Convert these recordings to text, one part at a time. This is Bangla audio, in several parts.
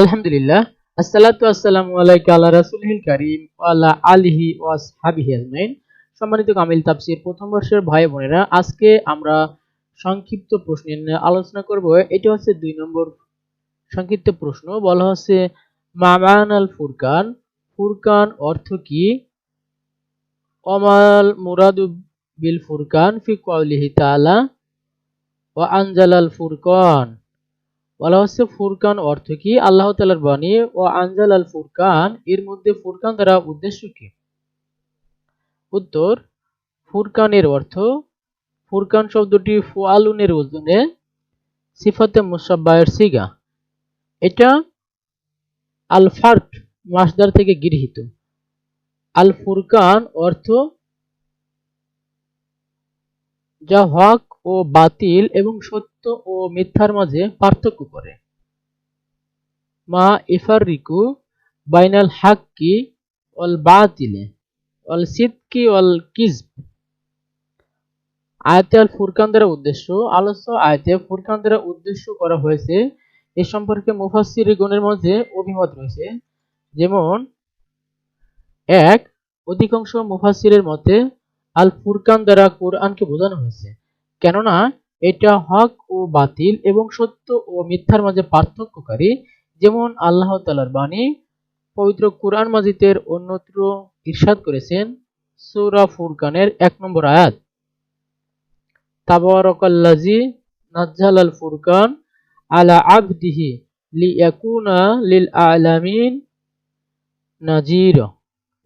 আলহামদুলিল্লাহ, আসসালাতু আসসালামু আলাইকা আলা রাসূলিল কারীম ওয়া আলা আলিহি ওয়া আসহাবিহি আজমাইন। সম্মানিত কামিল তাফসীর প্রথম বর্ষের ভাই বোনেরা, আজকে আমরা সংক্ষিপ্ত প্রশ্ন নিয়ে আলোচনা করব। এটি হচ্ছে দুই নম্বর সংক্ষিপ্ত প্রশ্ন। বলা হচ্ছে মামান আল ফুরকান? ফুরকান অর্থ কি? অমাল মুরাদু বিল ফুরকান ফি কওলিহি তাআলা ওয়া আনজালাল ফুরকান। বলা হচ্ছে ফুরকান অর্থ কি? আল্লাহ তালার বাণী ও আনজাল আল ফুরকান, এর মধ্যে ফুরকান দ্বারা উদ্দেশ্য কি? উত্তর, ফুরকানের অর্থ, ফুরকান শব্দটি ফুয়ালুনের ওজনে সিফাতে মুসাব্বায়ের সিগা। এটা আল ফার্ক মাসদার থেকে গৃহীত। আল ফুরকান অর্থ যা হক ও বাতিল এবং সত্য ও মিথ্যার মাঝে পার্থক্য করে। মা ইফারিকু বাইনাল হাক্কি ওয়াল বাতিলে, ওয়াল সিদকি ওয়াল কিজব আয়াতে আল ফুরকান দ্বারা উদ্দেশ্য, আলোচ্য আয়াতে ফুরকান দ্বারা উদ্দেশ্য করা হয়েছে এ সম্পর্কে মুফাসসির গুণের মধ্যে অভিমত রয়েছে। যেমন, এক, অধিকাংশ মুফাসসিরের মতে আল ফুরকান দ্বারা কোরআনকে বোঝানো হয়েছে। কেননা এটা হক ও বাতিল এবং সত্য ও মিথ্যার মাঝে পার্থক্যকারী। যেমন আল্লাহ তালার বাণী, পবিত্র কোরআন মাজিদের অন্যত্র ইরশাদ করেছেন, সূরা ফুরকানের এক নম্বর আয়াত। তাবারাকাল্লাজি নাজ্জাল আল ফুরকান আলা আবদিহি লিয়াকুনা লিল আলামিন নাজির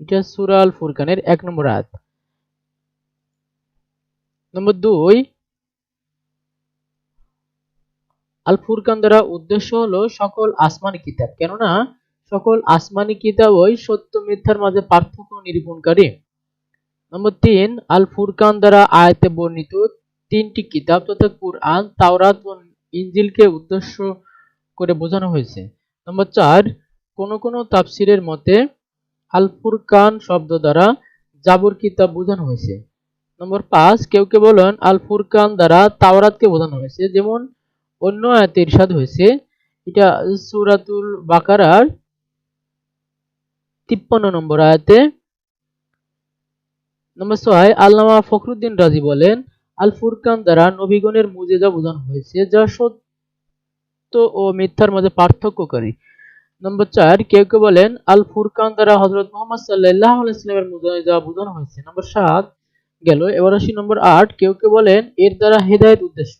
এটা সূরা আল ফুরকানের এক নম্বর আয়াত। নম্বর দুই আল ফুরকান দ্বারা উদ্দেশ্য হলো সকল আসমানি কিতাব। কেননা সকল আসমানি কিতাবই সত্য মিথ্যার মাঝে পার্থক্য নিরূপণকারী নম্বর তিন আল ফুরকান দ্বারা আয়তে বর্ণিত তিনটি কিতাব তথা কুরআন, তাওরাত ও ইনজিলকে উদ্দেশ্য করে বোঝানো হয়েছে। নম্বর চার, কোন কোন তাফসিরের মতে আল ফুরকান শব্দ দ্বারা জাবর কিতাব বোঝানো হয়েছে। নম্বর পাঁচ, কেউ কেউ বলেন আল ফুরকান দ্বারা তাওরাতকে বোঝানো হয়েছে। যেমন অন্য আয়াতে ইরশাদ হয়েছে। এটা সুরাতুল বাকারার তিপ্পান্ন নম্বর আয়াতে। নম্বর ছয়, আল্লামা ফখরুদ্দিন রাজি বলেন আল ফুরকান দ্বারা নবীগণের মুজেজা বোঝানো হয়েছে যা সত্য ও মিথ্যার মাঝে পার্থক্যকারী। নম্বর চার, কেউ কেউ বলেন আল ফুরকান দ্বারা হজরত মোহাম্মদ সাল্লাহ আলাইস্লামের মুজেজা বোঝানো হয়েছে। নম্বর সাত গেল, এবার আসি নম্বর আট, কেউ কেউ বলেন, এর দ্বারা হেদায়ত উদ্দেশ্য।